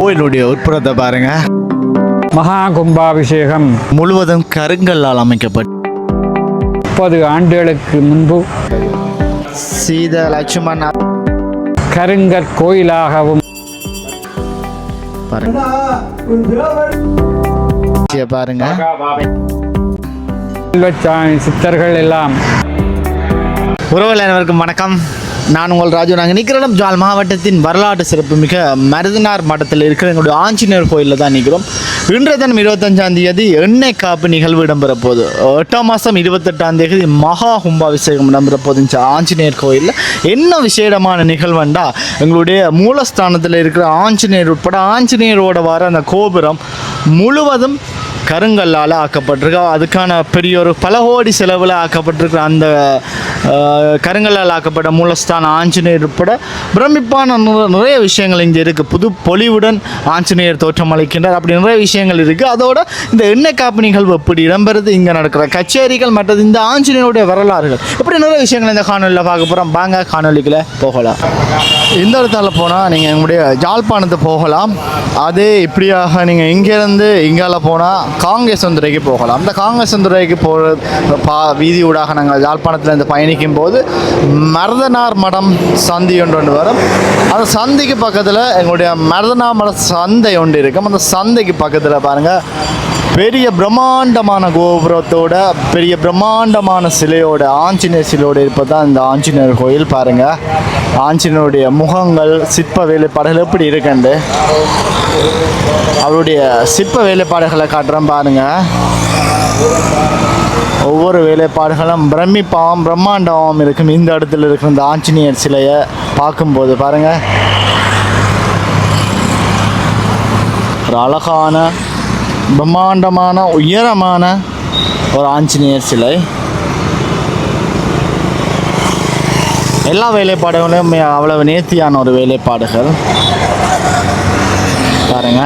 கோயிலுடைய உட்புறத்தை பாருங்க. மகா கும்பாபிஷேகம். முழுவதும் கருங்கல்லால் அமைக்கப்பட்டு முப்பது ஆண்டுகளுக்கு முன்பு சீத லட்சுமண் கருங்கற் கோயிலாகவும் பாருங்க. சித்தர்கள் எல்லாம். உறவுகள் அனைவருக்கும் வணக்கம். நான் உங்கள் ராஜு நாங்கள் நிற்கிறோம். ஜால் மாவட்டத்தின் வரலாற்று சிறப்பு மிக மருதனார் மட்டத்தில் இருக்கிற எங்களுடைய ஆஞ்சநேயர் கோயிலில் தான் நிற்கிறோம். இன்றைய தினம் இருபத்தஞ்சாம் தேதி எண்ணெய் காப்பு நிகழ்வு இடம்பெற போகுது எட்டாம் மாதம் இருபத்தெட்டாம் தேதி மகா கும்பாபிஷேகம் இடம்பெற போது இந்த ஆஞ்சநேயர் கோயிலில் என்ன விசேடமான நிகழ்வுண்டா? எங்களுடைய மூலஸ்தானத்தில் இருக்கிற ஆஞ்சநேயர் உட்பட ஆஞ்சநேயரோட வர அந்த கோபுரம் முழுவதும் கருங்கல்லால் ஆக்கப்பட்டிருக்கு. அதுக்கான பெரிய ஒரு பல கோடி செலவில் ஆக்கப்பட்டிருக்கிற அந்த கருங்கல்லால் ஆக்கப்பட்ட மூலஸ்தான ஆஞ்சநேயர் உட்பட பிரமிப்பான நிறைய விஷயங்கள் இங்கே இருக்குது புது பொலிவுடன் ஆஞ்சநேயர் தோற்றம் அளிக்கின்றார். அப்படி நிறைய விஷயங்கள் இருக்குது அதோட இந்த எண்ணெய் காப்பு நிகழ்வு எப்படி இடம்பெறுது? இங்கே நடக்கிற கச்சேரிகள் மற்றது இந்த ஆஞ்சநேயருடைய வரலாறுகள். இப்படி நிறைய விஷயங்கள் இந்த காணொலியில் பார்க்க போகிறோம் வாங்க காணொலிக்குள்ள போகலாம். இந்த இடத்துல போனால் நீங்கள் எங்களுடைய ஜாழ்ப்பாணத்தை போகலாம். அதே இப்படியாக நீங்கள் இங்கேருந்து இங்கால போனால் காங்கேசந்துரைக்கு போகலாம். அந்த காங்கேசந்துரைக்கு போகிற பா வீதி ஊடாக நாங்கள் யாழ்ப்பாணத்தில் பயணிக்கும் போது மருதனார் மடம் சந்தி ஒன்று ஒன்று வரும். அந்த சந்திக்கு பக்கத்தில் எங்களுடைய மருதனார் மட சந்தை ஒன்று இருக்கும். அந்த சந்தைக்கு பக்கத்தில் பாருங்கள் பெரிய பிரம்மாண்டமான கோபுரத்தோட பெரிய பிரம்மாண்டமான சிலையோட ஆஞ்சநேயர் சிலையோட இருப்பது தான் இந்த ஆஞ்சநேயர் கோயில். பாருங்க. ஆஞ்சநேயருடைய முகங்கள் சிற்ப வேலைப்பாடுகள் எப்படி இருக்குண்டு? அவருடைய சிற்ப வேலைப்பாடுகளை காட்டுறேன் பாருங்க. ஒவ்வொரு வேலைப்பாடுகளும் பிரமிப்பாகவும் பிரம்மாண்டமாகவும் இருக்கும். இந்த இடத்துல இருக்கிற இந்த ஆஞ்சநேயர் சிலையை பார்க்கும்போது பாருங்க. ஒரு அழகான பிரம்மாண்டமான உயரமான ஒரு ஆஞ்சநேயர் சிலை. எல்லா வேலைப்பாடுகளும் அவ்வளவு நேர்த்தியான ஒரு வேலைப்பாடுகள். பாருங்க.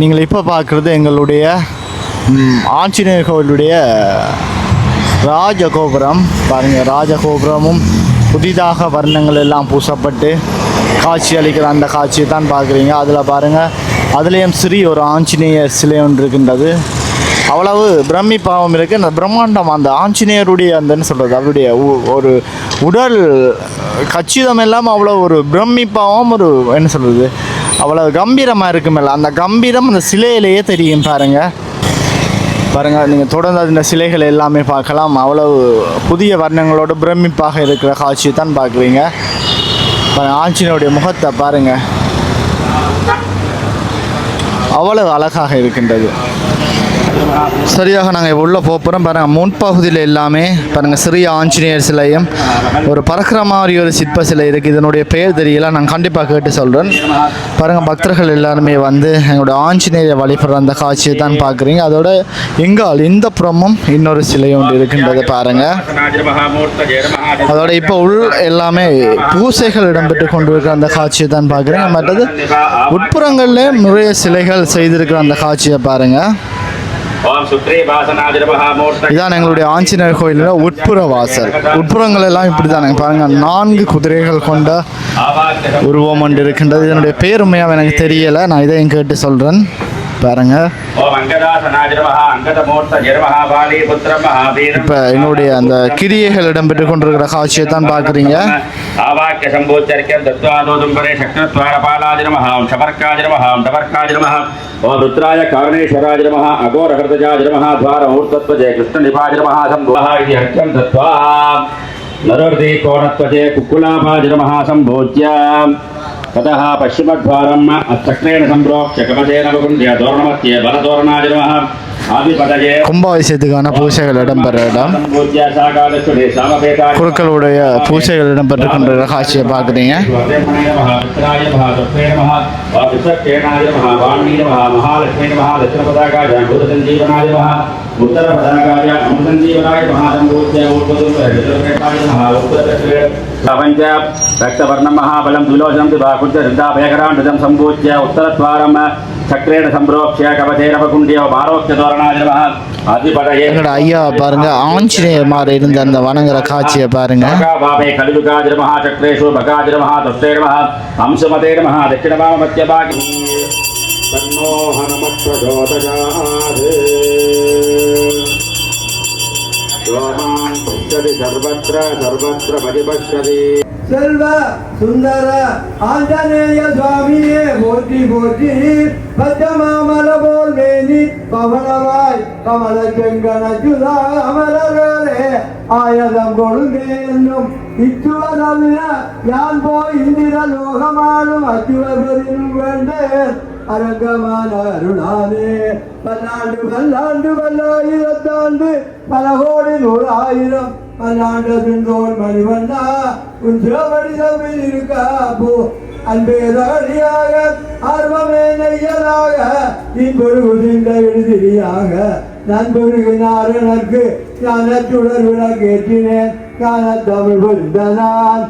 நீங்கள் இப்போ பார்க்குறது எங்களுடைய ஆஞ்சநேயர் கோவிலுடைய ராஜகோபுரம். பாருங்கள் ராஜகோபுரமும் புதிதாக வர்ணங்கள் எல்லாம் பூசப்பட்டு காட்சி அளிக்கிற அந்த காட்சியை தான் பார்க்குறீங்க. அதில் பாருங்கள் அதுலேயும் சிறிய ஒரு ஆஞ்சநேயர் சிலை ஒன்று இருக்கின்றது. அவ்வளவு பிரமிப்பாகவும் இருக்குது அந்த பிரம்மாண்டம் அந்த ஆஞ்சநேயருடைய அந்த என்ன சொல்கிறது அவருடைய உ- ஒரு உடல் கச்சிதம் எல்லாம் அவ்வளோ ஒரு பிரமிப்பாகவும் ஒரு என்ன சொல்கிறது அவ்வளோ கம்பீரமாக இருக்குமில்ல அந்த கம்பீரம் அந்த சிலையிலேயே தெரியும் பாருங்கள் பாருங்கள் நீங்கள் தொடர்ந்து அந்த சிலைகள் எல்லாமே பார்க்கலாம். அவ்வளவு புதிய வர்ணங்களோட பிரமிப்பாக இருக்கிற காட்சியை தான் பார்க்குறீங்க. பாருங்க முகத்தை பாருங்கள் அவ்வளவு அழகாக இருக்கின்றது. சரியாக நாங்கள் உள்ளே போகிறோம் பாருங்கள் முன்பகுதியில் எல்லாமே பாருங்கள் சிறிய ஆஞ்சநேயர் சிலையும் ஒரு பறக்கிற மாதிரி ஒரு சிற்ப சிலை இருக்குது இதனுடைய பெயர் தெரியல நான் கண்டிப்பாக கேட்டு சொல்கிறேன் பாருங்கள் பக்தர்கள் எல்லாருமே வந்து எங்களுடைய ஆஞ்சநேயரை வழிபடுற அந்த காட்சியை தான் பார்க்குறீங்க. அதோட எங்கால் இந்த புறமும் இன்னொரு சிலை ஒன்று இருக்கின்றது பாருங்கள் அதோட இப்போ உள் எல்லாமே பூசைகள் இடம்பெற்று கொண்டிருக்கிற அந்த காட்சியை தான் பார்க்குறீங்க. மற்றது உட்புறங்களில் நிறைய சிலைகள் செய்திருக்கிற அந்த காட்சியை பாருங்கள் இதான் எங்களுடைய ஆஞ்சநேயர் கோயிலில் உட்புற வாசல். உட்புறங்கள் எல்லாம் இப்படி தானே பாருங்க நான்கு குதிரைகள் கொண்ட உருவம் ஒன்று இருக்கின்றது. இதனுடைய பேர் உண்மையாக எனக்கு தெரியலை. நான் இதையும் கேட்டு சொல்கிறேன் பாருங்க. இப்போ என்னுடைய அந்த கிரியைகள் இடம்பெற்று கொண்டிருக்கிற காட்சியை தான் பார்க்குறீங்க. ஆவாக்கிய சம்போச்சரிக்கம் தத்வாதோதும்பரே சக்ரத்வார பாலாதி நமஹ ஓம் சபர்க்காதி நமஹ ஓம் ருத்ராய காரணேஸ்வராதி நமஹ அகோர ஹிருதஜாதி நமஹ துவார மூர்த்தத்வஜே கிருஷ்ண நிபாதி நமஹ சம்போஹ இது ஹர்க்கம் தத்வா நரோர்தி கோணத்வஜே குக்குலாபாதி நமஹ ततः पश्चिमद्वारम् चक्रेण सम्प्रोक्ष्य कमसेन वकुण्ड्य तोरणमध्ये बलतोरणाय नमः आदिपदये கும்பாபிஷேகத்துக்கான பூஜைகள் இடம்பெற இடம் सम्पूज्य साकालक्ष्मणे सामवेदाय குருக்களுடைய பூஜைகள் இடம்பெற்று கொண்டிருக்கிற காட்சியை பார்க்குறீங்க स्वादेमणे नमः मित्राय नमः दत्ते नमः विश्वक्षेणाय नमः वाणी नमः महालक्ष्मी नमः दक्षिणपदाकाय भूतसञ्जीवनाय नमः उत्तरपदाकाय अमृतञ्जीवनाय नमः सम्पूज्य ऊर्ध्वदुर्गेताय नमः उत्तरदक्षिणे प्रपञ्च रक्तवर्णं महाबलं द्विलोचनं दिवाकुञ्च हृदाभयकराण्डजं सम्पूज्य उत्तरद्वारं चक्रेण सम्प्रोक्ष्य कवचेन वकुण्ड्यो मारोक्ष्य तोरणाय नमः அதிபதயே எங்களோட ஐயா பாருங்க ஆஞ்சநேயர் மாதிரி இருந்த அந்த வணங்குற காட்சியை பாருங்க भावे कलियुगाज नमः चक्रेषु भगाज नमः दत्ते नमः हंसमते नमः दक्षिणवाम मध्यभागे तन्नो हनुमत्प्रचोदयात् ரோமான் பச்சதி சர்வத்திர சர்வத்திர பரிபஷதி செல்வ சுந்தர ஆஞ்சநேய சுவாமியே போற்றி போற்றி. பச்சமாமல போல் மேனி பவனவாய் கமல செங்கன சுதா அமலரே ஆயதம் கொழுங்கே என்னும் இச்சுவதல்ல யான் போய் இந்திர லோகமானும் அச்சுவதெனும் வேண்டேன். அரங்கமான அருளானே பல்லாண்டு பல்லாண்டு பல்லாயிரத்தாண்டு பல கோடி நூறு ஆயிரம் பல்லாண்டு பின்றோர் மணிவண்ணா உன் சிவபடி தம்பில் இருக்கா போ. அன்பே தகடியாக ஆர்வமே நெய்யலாக இன்பொரு சிந்த எழுதிரியாக. நண்பருக்கு நாரணர்க்கு ஞானத்துடன் விளக்கேற்றினேன் ஞான தமிழ் புரிந்த நான்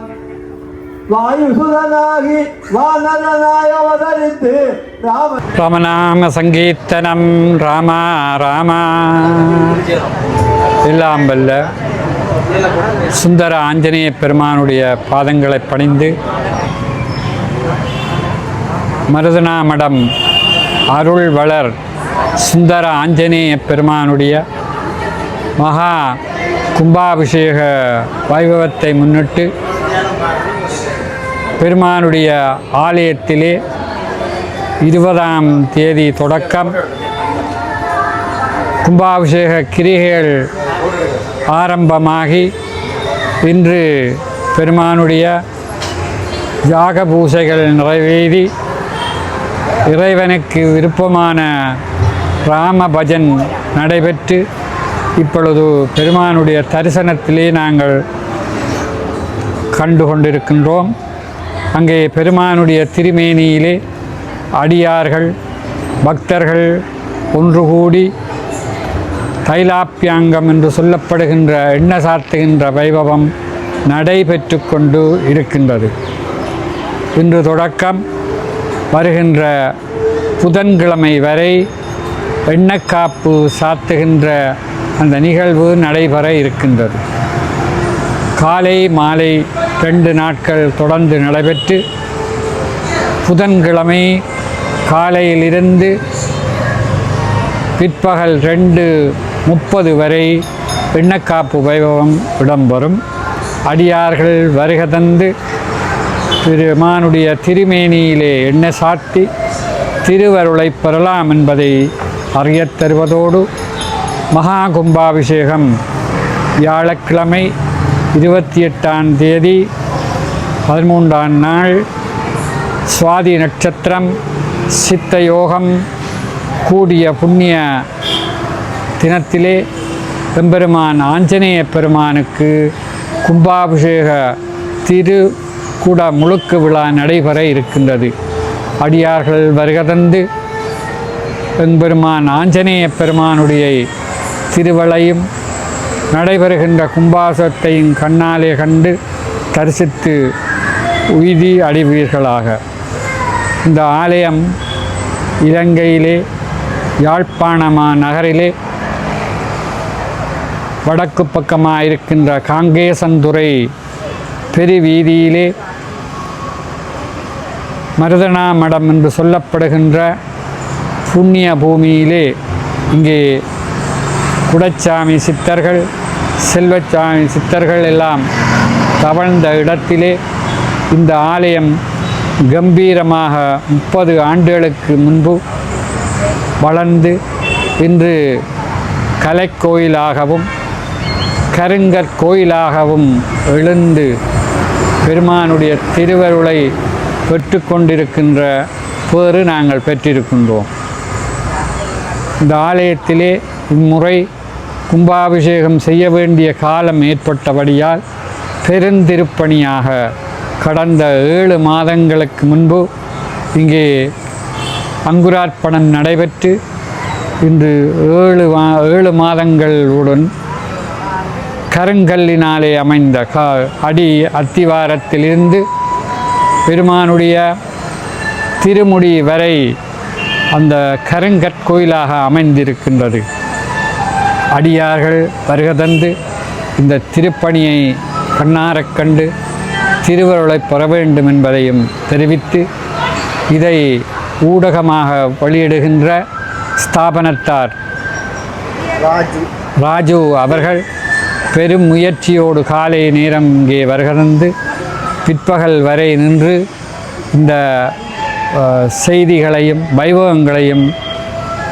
ராமநாம சங்கீர்த்தனம். ராமா ராமா. எல்லாம் வல்ல சுந்தர ஆஞ்சநேய பெருமானுடைய பாதங்களை பணிந்து மருதனாமடம் அருள் வளர் சுந்தர ஆஞ்சநேய பெருமானுடைய மகா கும்பாபிஷேக வைபவத்தை முன்னிட்டு பெருமானுடைய ஆலயத்திலே இருபதாம் தேதி தொடக்கம். கும்பாபிஷேக கிரிகைகள் ஆரம்பமாகி இன்று பெருமானுடைய யாக பூசைகள் நிறைவேறி இறைவனுக்கு விருப்பமான ராம பஜன் நடைபெற்று இப்பொழுது பெருமானுடைய தரிசனத்திலே நாங்கள் கண்டு கொண்டிருக்கின்றோம் அங்கே பெருமானுடைய திருமேனியிலே அடியார்கள் பக்தர்கள் ஒன்று கூடி தைலாப்பியாங்கம் என்று சொல்லப்படுகின்ற எண்ண சாத்துகின்ற வைபவம் நடைபெற்று கொண்டு இருக்கின்றது. இன்று தொடக்கம் வருகின்ற புதன்கிழமை வரை எண்ணக்காப்பு சாத்துகின்ற அந்த நிகழ்வு நடைபெற இருக்கின்றது. காலை மாலை ரெண்டு நாட்கள் தொடர்ந்து நடைபெற்று புதன்கிழமை காலையிலிருந்து பிற்பகல் ரெண்டு முப்பது வரை எண்ணக்காப்பு வைபவம் இடம்பெறும். அடியார்கள் வருக தந்து பெருமானுடைய திருமேனியிலே எண்ணெய் சாத்தி திருவருளை பெறலாம் என்பதை அறியத் தருவதோடு மகா கும்பாபிஷேகம் வியாழக்கிழமை இருபத்தி எட்டாம் தேதி பதிமூன்றாம் நாள் சுவாதி நட்சத்திரம் சித்த யோகம் கூடிய புண்ணிய தினத்திலே பெம்பெருமான் ஆஞ்சநேய பெருமானுக்கு கும்பாபிஷேக திரு கூட முழுக்கு விழா நடைபெற இருக்கின்றது. அடியார்கள் வருகதந்து எம்பெருமான் ஆஞ்சநேய பெருமானுடைய திருவளையும் நடைபெறுகின்ற கும்பாசத்தையும் கண்ணாலே கண்டு தரிசித்து உய்தி அடைவீர்களாக. இந்த ஆலயம் இலங்கையிலே யாழ்ப்பாணமா நகரிலே வடக்கு பக்கமாக இருக்கின்ற காங்கேசந்துறை பெருவீதியிலே மருதனா மடம் என்று சொல்லப்படுகின்ற புண்ணிய பூமியிலே இங்கே குடச்சாமி சித்தர்கள் செல்வச்சாமி சித்தர்கள் எல்லாம் தவழ்ந்த இடத்திலே இந்த ஆலயம் கம்பீரமாக முப்பது ஆண்டுகளுக்கு முன்பு வளர்ந்து இன்று கலைக்கோயிலாகவும் கருங்கற்கோயிலாகவும் எழுந்து பெருமானுடைய திருவருளை பெற்றுக்கொண்டிருக்கின்ற பேறு நாங்கள் பெற்றிருக்கின்றோம். இந்த ஆலயத்திலே இம்முறை கும்பாபிஷேகம் செய்ய வேண்டிய காலம் ஏற்பட்டபடியால் பெருந்திருப்பணியாக கடந்த ஏழு மாதங்களுக்கு முன்பு இங்கே அங்குரார்ப்பணம் நடைபெற்று இன்று ஏழு மா ஏழு மாதங்களுடன் கருங்கல்லினாலே அமைந்த கா அடி அத்திவாரத்திலிருந்து பெருமானுடைய திருமுடி வரை அந்த கருங்கற்கோயிலாக அமைந்திருக்கின்றது. அடியார்கள் வருக தந்து இந்த திருப்பணியை கண்ணாரக் கண்டு திருவருளை பெற வேண்டும் என்பதையும் தெரிவித்து இதை ஊடகமாக வெளியிடுகின்ற ஸ்தாபனத்தார் ராஜு. ராஜு அவர்கள் பெரும் முயற்சியோடு காலை நேரம் இங்கே வருகிறது பிற்பகல் வரை நின்று இந்த செய்திகளையும் வைபவங்களையும்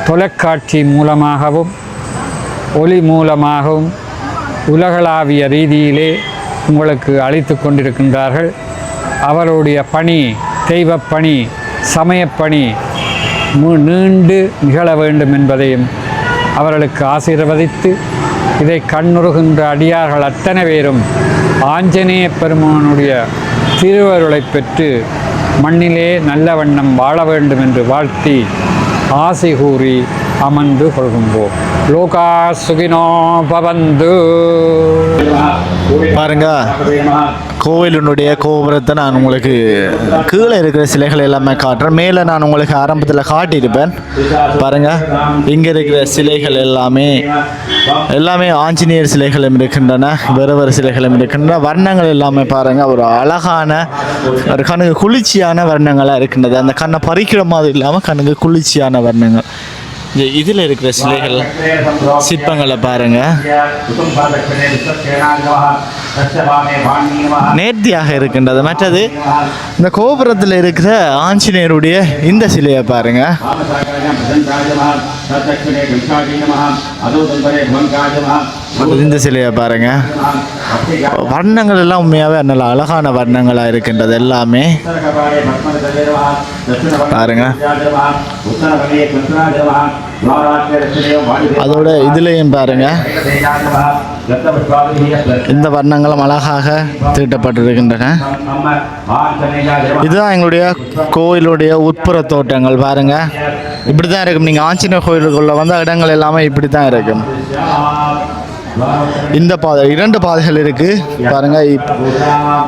தொலைக்காட்சி மூலமாகவும் ஒளி மூலமாகவும் உலகளாவிய ரீதியிலே உங்களுக்கு அழைத்து கொண்டிருக்கின்றார்கள். அவருடைய பணி தெய்வப்பணி சமயப்பணி மு- நீண்டு நிகழ வேண்டும் என்பதையும் அவர்களுக்கு ஆசீர்வதித்து இதை கண்ணுறுகின்ற அடியார்கள் அத்தனை பேரும் ஆஞ்சநேய பெருமானுடைய திருவருளை பெற்று மண்ணிலே நல்ல வண்ணம் வாழ வேண்டும் என்று வாழ்த்தி ஆசை கூறி அமர்ந்து கொள்கின்றோம். லோகா சுகினோ பவந்து. பாருங்க கோவிலினுடைய கோபுரத்தை நான் உங்களுக்கு கீழே இருக்கிற சிலைகள் எல்லாமே காட்டுறேன். மேலே நான் உங்களுக்கு ஆரம்பத்தில் காட்டியிருப்பேன். பாருங்க இங்கே இருக்கிற சிலைகள் எல்லாமே எல்லாமே ஆஞ்சநேயர் சிலைகளும் இருக்கின்றன வேறு வேறு சிலைகளும் இருக்கின்றன. வர்ணங்கள் எல்லாமே பாருங்க ஒரு அழகான ஒரு கண்ணுக்கு குளிர்ச்சியான வர்ணங்களாக இருக்கின்றது. அந்த கண்ணை பறிக்கிற மாதிரி இல்லாமல் கண்ணுக்கு குளிர்ச்சியான வர்ணங்கள். இந்த இதில் இருக்கிற சிலைகள் சிற்பங்களை பாருங்க. நேர்த்தியாக இருக்கின்றது. மற்றது இந்த கோபுரத்தில் இருக்கிற ஆஞ்சநேயருடைய இந்த சிலையை பாருங்க. மற்றது இந்த சிலையை பாருங்க. வர்ணங்கள் எல்லாம் உண்மையாகவே நல்ல அழகான வர்ணங்களாக இருக்கின்றது எல்லாமே. பாருங்க. அதோட இதுலேயும் பாருங்க. இந்த வர்ணங்களும் அழகாக தீட்டப்பட்டிருக்கின்றன. இதுதான் எங்களுடைய கோயிலுடைய உட்புற தோட்டங்கள் பாருங்க. இப்படி தான் இருக்கும். நீங்கள் ஆஞ்சநேயர் கோயிலுக்குள்ள வந்த இடங்கள் எல்லாமே இப்படி தான் இருக்கும். இந்த பாதை இரண்டு பாதைகள் இருக்கு. பாருங்க இப்-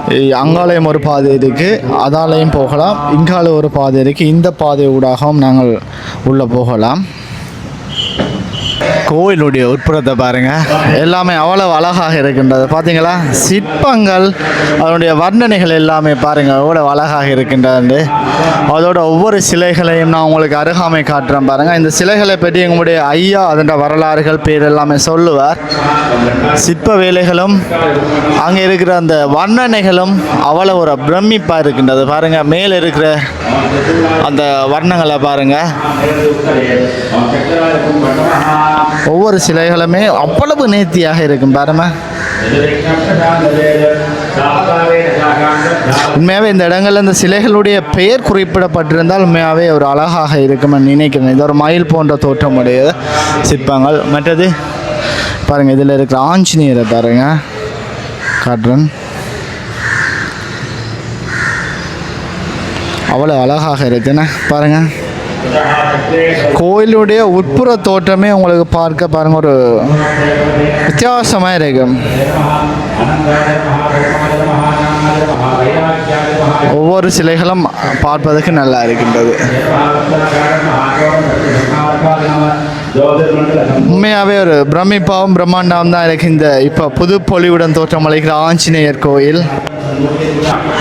இ- அங்காலயம் ஒரு பாதை இருக்கு. அதாலையும் போகலாம். இங்கால ஒரு பாதை இருக்கு. இந்த பாதை ஊடாகவும் நாங்கள் உள்ள போகலாம். கோயிலுடைய உட்புறத்தை பாருங்க. எல்லாமே அவ்வளவு அழகாக இருக்கின்றது. பார்த்தீங்களா சிற்பங்கள் அதனுடைய வர்ணனைகள் எல்லாமே பாருங்க எவ்வளவு அழகாக இருக்கின்றது. அதோட ஒவ்வொரு சிலைகளையும் நான் உங்களுக்கு அருகாமை காட்டுறேன் பாருங்க. இந்த சிலைகளை பற்றி எங்களுடைய ஐயா அதன் வரலாறுகள் பேர் எல்லாமே சொல்லுவார். சிற்ப வேலைகளும் அங்கே இருக்கிற அந்த வர்ணனைகளும் அவ்வளவு ஒரு பிரமிப்பாக இருக்கின்றது. பாருங்க மேலே இருக்கிற அந்த வர்ணங்களை பாருங்க. ஒவ்வொரு சிலைகளுமே அவ்வளவு நேர்த்தியாக இருக்கும் பாருங்க உண்மையாகவே இந்த இடங்களில் இந்த சிலைகளுடைய பெயர் குறிப்பிடப்பட்டிருந்தால் உண்மையாகவே ஒரு அழகாக இருக்கும்னு நினைக்கிறேன். இது ஒரு மயில் போன்ற தோற்றமுடைய சிற்பங்கள். மற்றது பாருங்கள் இதில் இருக்கிற ஆஞ்சநேயரை பாருங்கள் காட்டுறேன் அவ்வளோ அழகாக இருக்குன்னு பாருங்கள் கோயிலுடைய உட்புற தோற்றமே உங்களுக்கு பார்க்க பாருங்க ஒரு வித்தியாசமாக இருக்கும் ஒவ்வொரு சிலைகளும் பார்ப்பதற்கு நல்லா இருக்கின்றது. உண்மையாகவே ஒரு பிரமிப்பாவும் பிரம்மாண்டாவும் தான் இருக்கு இந்த இப்போ புது பொலிவுடன் தோற்றம் ஆஞ்சநேயர் கோயில்.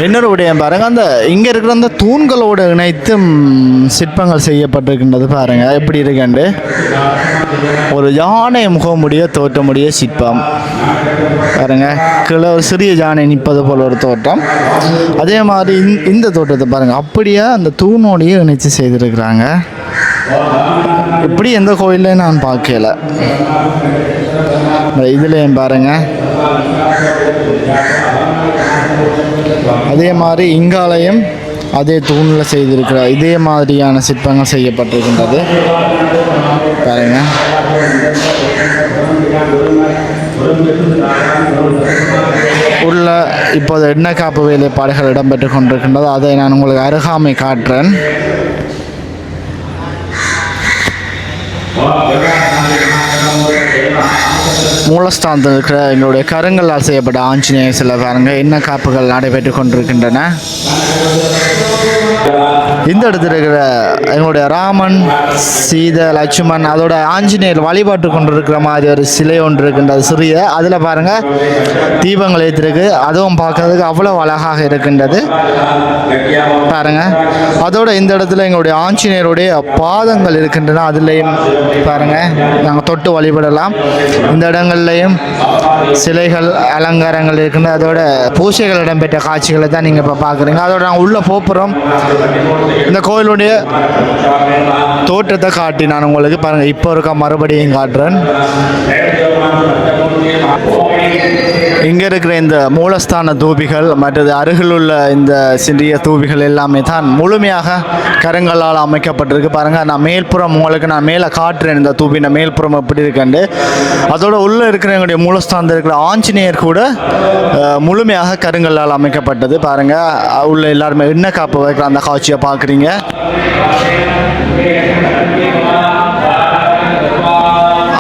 இன்னொரு விடயம் பாருங்க. அந்த இங்கே இருக்கிற அந்த தூண்களோடு இணைத்தும் சிற்பங்கள் செய்யப்பட்டிருக்கின்றது பாருங்க. எப்படி இருக்குண்டு? ஒரு யானை முகமுடைய தோற்றமுடைய சிற்பம். பாருங்க. கீழே ஒரு சிறிய யானை நிற்பது போல ஒரு தோட்டம் அதே மாதிரி இந்த- இந்த தோற்றத்தை பாருங்க. அப்படியே அந்த தூணோடையே இணைத்து செய்திருக்கிறாங்க. இப்படி எந்த கோயிலையும் நான் பார்க்கல. இதுலேயும் பாருங்க. அதே மாதிரி இங்காலயம் அதே தூணில் செய்திருக்கிறார் இதே மாதிரியான சிற்பங்கள் செய்யப்பட்டிருக்கின்றது. பாருங்க. உள்ள இப்போது எண்ணெய் காப்பு வேலைப்பாடுகள் இடம்பெற்று கொண்டிருக்கின்றது. அதை நான் உங்களுக்கு அருகாமை காட்டுறேன். மூலஸ்தானத்தில் இருக்கிற எங்களுடைய கருங்கல்லால் செய்யப்பட்ட ஆஞ்சநேயர் சில பாருங்கள் என்ன காப்புகள் நடைபெற்று கொண்டிருக்கின்றன. இந்த இடத்துல இருக்கிற எங்களுடைய ராமன் சீதை லட்சுமன் அதோட ஆஞ்சநேயர் வழிபாட்டு கொண்டு இருக்கிற மாதிரி ஒரு சிலை ஒன்று இருக்கின்றது சிறிய. அதில் பாருங்கள் தீபங்கள் ஏற்றிருக்கு. அதுவும் பார்க்கறதுக்கு அவ்வளோ அழகாக இருக்கின்றது. பாருங்கள் அதோட இந்த இடத்துல எங்களுடைய ஆஞ்சநேயருடைய பாதங்கள் இருக்கின்றன. அதுலேயும் பாருங்கள் நாங்கள் தொட்டு வழிபடலாம். இந்த இடங்கள்லையும் சிலைகள் அலங்காரங்கள் இருக்கின்றன அதோட பூசைகள் இடம்பெற்ற காட்சிகளை தான் நீங்கள் இப்போ பார்க்குறீங்க அதோட நாங்கள் உள்ளே போப்புறோம். இந்த கோயிலுடைய தோற்றத்தை காட்டி நான் உங்களுக்கு பாருங்கள் இப்போ இருக்க மறுபடியும் காட்டுறேன். இங்கே இருக்கிற இந்த மூலஸ்தான தூபிகள் மற்றது அருகில் உள்ள இந்த சிறிய தூபிகள் எல்லாமே தான் முழுமையாக கருங்கல்லால் அமைக்கப்பட்டிருக்கு. பாருங்கள் நான் மேல்புறம் உங்களுக்கு நான் மேலே காட்டுறேன் இந்த தூபின மேல்புறம் எப்படி இருக்கேன்ட்டு. அதோட உள்ளே இருக்கிற எங்களுடைய மூலஸ்தானத்தில் இருக்கிற ஆஞ்சநேயர் கூட முழுமையாக கருங்கல்லால் அமைக்கப்பட்டது. பாருங்கள் உள்ள எல்லாருமே என்ன காப்பு வைக்கிற அந்த காட்சியை பார்க்குறீங்க?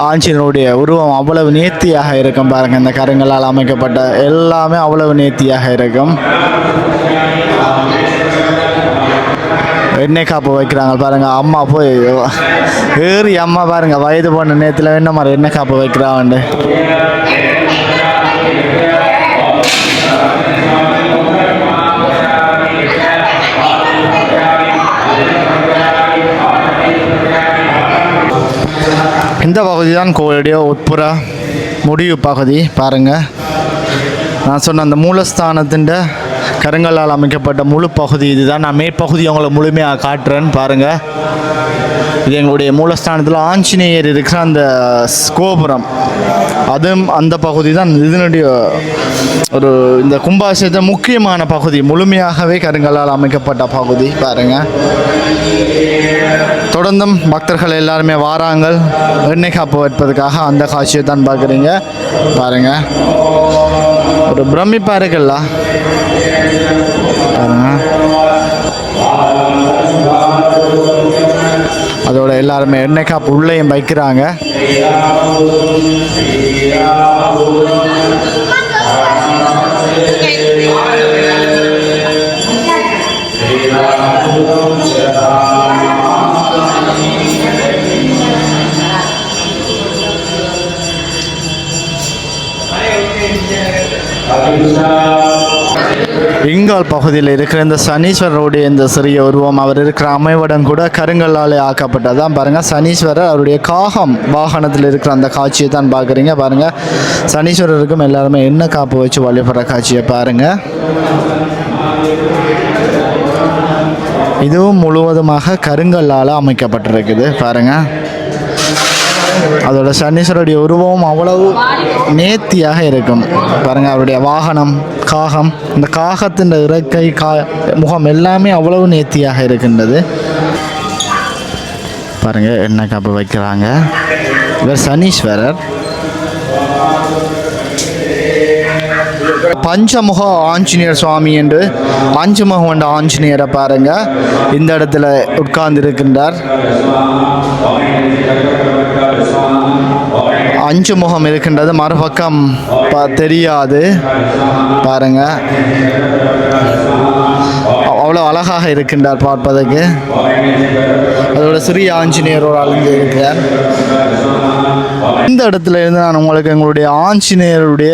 ஆஞ்சநேயருடைய உருவம் அவ்வளவு நேர்த்தியாக இருக்கும் பாருங்க. இந்த கருங்களால் அமைக்கப்பட்ட எல்லாமே அவ்வளவு நேர்த்தியாக இருக்கும். எண்ணெய் காப்பு வைக்கிறாங்க பாருங்க. அம்மா போய் ஏறி அம்மா பாருங்க. வயது போன நேரத்தில் என்ன மாதிரி எண்ணெய் காப்பு வைக்கிறாங்க இந்த பகுதி தான் கோயிலுடைய உட்புற முடிவு பகுதி பாருங்கள் நான் சொன்ன அந்த மூலஸ்தானத்தின் கருங்கல்லால் அமைக்கப்பட்ட முழு பகுதி இதுதான். நான் மேற்பகுதி உங்களை முழுமையாக காட்டுறேன்னு பாருங்கள் இது எங்களுடைய மூலஸ்தானத்தில் ஆஞ்சநேயர் இருக்கிற அந்த கோபுரம். அதுவும் அந்த பகுதி தான் இதனுடைய ஒரு இந்த கும்பாபிஷேகத்தின் முக்கியமான பகுதி. முழுமையாகவே கருங்கலால் அமைக்கப்பட்ட பகுதி. பாருங்க. தொடர்ந்தும் பக்தர்கள் எல்லாருமே வாராங்கள். எண்ணெய் காப்பு வைப்பதற்காக அந்த காட்சியை தான் பார்க்குறீங்க. பாருங்க. ஒரு பிரமிப்பாக இருக்குல்ல? அதோட எல்லாருமே எண்ணெய் காப்பு உள்ளேயும் வைக்கிறாங்க இங்கால் பகுதியில் இருக்கிற இந்த சனீஸ்வரருடைய இந்த சிறிய உருவம் அவர் இருக்கிற அமைவிடம் கூட கருங்கல்லாலே ஆக்கப்பட்டதான் பாருங்கள் சனீஸ்வரர் அவருடைய காகம் வாகனத்தில் இருக்கிற அந்த காட்சியை தான் பார்க்குறீங்க. பாருங்கள் சனீஸ்வரருக்கும் எல்லாருமே என்ன காப்பு வச்சு வழிபடுற காட்சியை பாருங்கள் இதுவும் முழுவதுமாக கருங்கல்லால் அமைக்கப்பட்டிருக்குது. பாருங்கள் அதோட சனீஸ்வரருடைய உருவம் அவ்வளவு நேர்த்தியாக இருக்கும். பாருங்கள் அவருடைய வாகனம் காகம் இந்த காகத்தின் இறக்கை கா முகம் எல்லாமே அவ்வளவு நேர்த்தியாக இருக்கின்றது. பாருங்க எண்ணெய் காப்பு வைக்கிறாங்க. இவர் சனீஸ்வரர். பஞ்சமுக ஆஞ்சநேயர் சுவாமி என்று பஞ்சமுகம் என்ற ஆஞ்சநேயரை பாருங்க. இந்த இடத்துல உட்கார்ந்து இருக்கின்றார் அஞ்சு முகம் இருக்கின்றது மறுபக்கம் ப- தெரியாது. பாருங்க. அவ்வளோ அழகாக இருக்கின்றார் பார்ப்பதற்கு. அதோட சிறிய ஆஞ்சநேயரோடு அழிஞ்சு இருக்கிறார். இந்த இடத்துல இருந்து நான் உங்களுக்கு எங்களுடைய ஆஞ்சநேயருடைய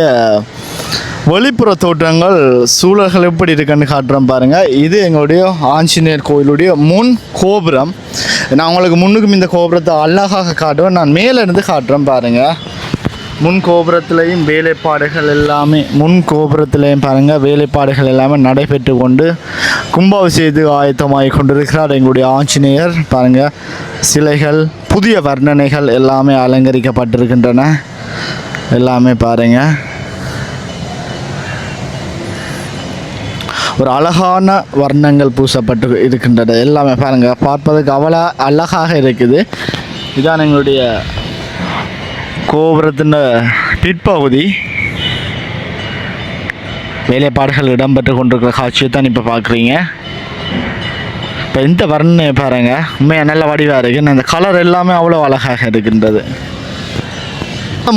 வெளிப்புற தோற்றங்கள் சூழல்கள் எப்படி இருக்குன்னு காட்டுறேன் பாருங்கள் இது எங்களுடைய ஆஞ்சநேயர் கோயிலுடைய முன் கோபுரம். நான் உங்களுக்கு முன்னுக்கும் இந்த கோபுரத்தை அழகாக காட்டுவேன். நான் மேலே இருந்து காட்டுறேன் பாருங்கள் முன் கோபுரத்துலேயும் வேலைப்பாடுகள் எல்லாமே முன் கோபுரத்துலேயும் பாருங்கள் வேலைப்பாடுகள் எல்லாமே நடைபெற்று கொண்டு கும்பாபிஷேகத்துக்கு ஆயத்தமாகி கொண்டிருக்கிறார் எங்களுடைய ஆஞ்சநேயர். பாருங்கள் சிலைகள் புதிய வர்ணனைகள் எல்லாமே அலங்கரிக்கப்பட்டிருக்கின்றன. எல்லாமே பாருங்கள் ஒரு அழகான வர்ணங்கள் பூசப்பட்டு இருக்கின்றது எல்லாமே பாருங்கள் பார்ப்பதற்கு அவ்வளோ அழகாக இருக்குது. இதான் எங்களுடைய கோபுரத்தின் பிற்பகுதி. வேலைப்பாடுகள் இடம்பெற்று கொண்டிருக்கிற காட்சியை தான் இப்போ பார்க்குறீங்க. இப்போ இந்த வர்ணனை பாருங்கள் உண்மையாக நல்ல வடிவாக இருக்குது அந்த கலர் எல்லாமே அவ்வளோ அழகாக இருக்கின்றது.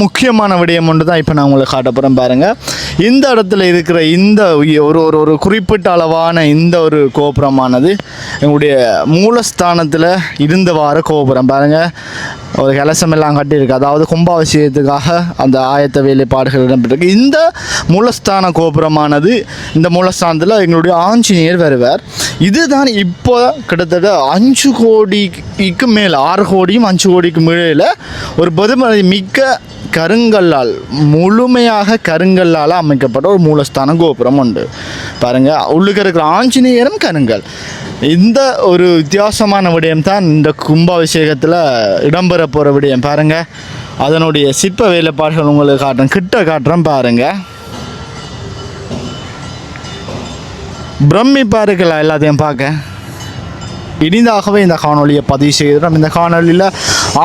முக்கியமான விடயம் ஒன்று தான் இப்போ நான் உங்களுக்கு காட்ட போகிறேன் பாருங்கள் இந்த இடத்துல இருக்கிற இந்த ஒரு ஒரு ஒரு குறிப்பிட்ட அளவான இந்த ஒரு கோபுரமானது எங்களுடைய மூலஸ்தானத்தில் இருந்த வார கோபுரம். பாருங்கள் ஒரு கலசமெல்லாம் கட்டியிருக்கு. அதாவது கும்பாபிஷேகத்துக்காக அந்த ஆயத்த வேலைப்பாடுகள் இடம்பெற்றிருக்கு. இந்த மூலஸ்தான கோபுரமானது இந்த மூலஸ்தானத்தில் எங்களுடைய ஆஞ்சநேயர் வருவார். இதுதான் இப்போ கிட்டத்தட்ட அஞ்சு கோடிக்கு மேல் ஆறு கோடியும் அஞ்சு கோடிக்கு மேலே ஒரு பொதுமதி மிக்க கருங்கல்லால் முழுமையாக கருங்கல்லால் அமைக்கப்பட்ட ஒரு மூலஸ்தான கோபுரம் உண்டு. பாருங்கள் உள்ளுக்கு இருக்கிற ஆஞ்சநேயரும் கருங்கல். இந்த ஒரு வித்தியாசமான விடயம் தான் இந்த கும்பாபிஷேகத்தில் இடம்பெற போகிற விடயம். பாருங்கள் அதனுடைய சிற்ப வேலைப்பாடுகள் உங்களுக்கு காட்டுறேன் கிட்ட காட்டுறேன் பாருங்கள் பிரம்மி இருக்கலாம் எல்லாத்தையும் பார்க்க. இனிதாகவே இந்த காணொலியை பதிவு செய்கிறோம் இந்த காணொலியில்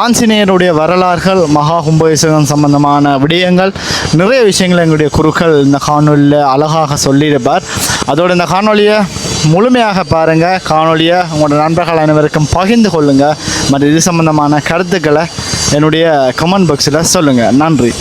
ஆஞ்சநேயருடைய வரலாறுகள் மகா கும்பகேசகம் சம்பந்தமான விடயங்கள் நிறைய விஷயங்கள் எங்களுடைய குருக்கள் இந்த காணொலியில் அழகாக சொல்லியிருப்பார். அதோடு இந்த காணொலியை முழுமையாக பாருங்கள் காணொலியை உங்களோட நண்பர்கள் அனைவருக்கும் பகிர்ந்து கொள்ளுங்கள் மற்றும் இது சம்பந்தமான கருத்துக்களை என்னுடைய கமெண்ட் பாக்ஸில் சொல்லுங்கள் நன்றி.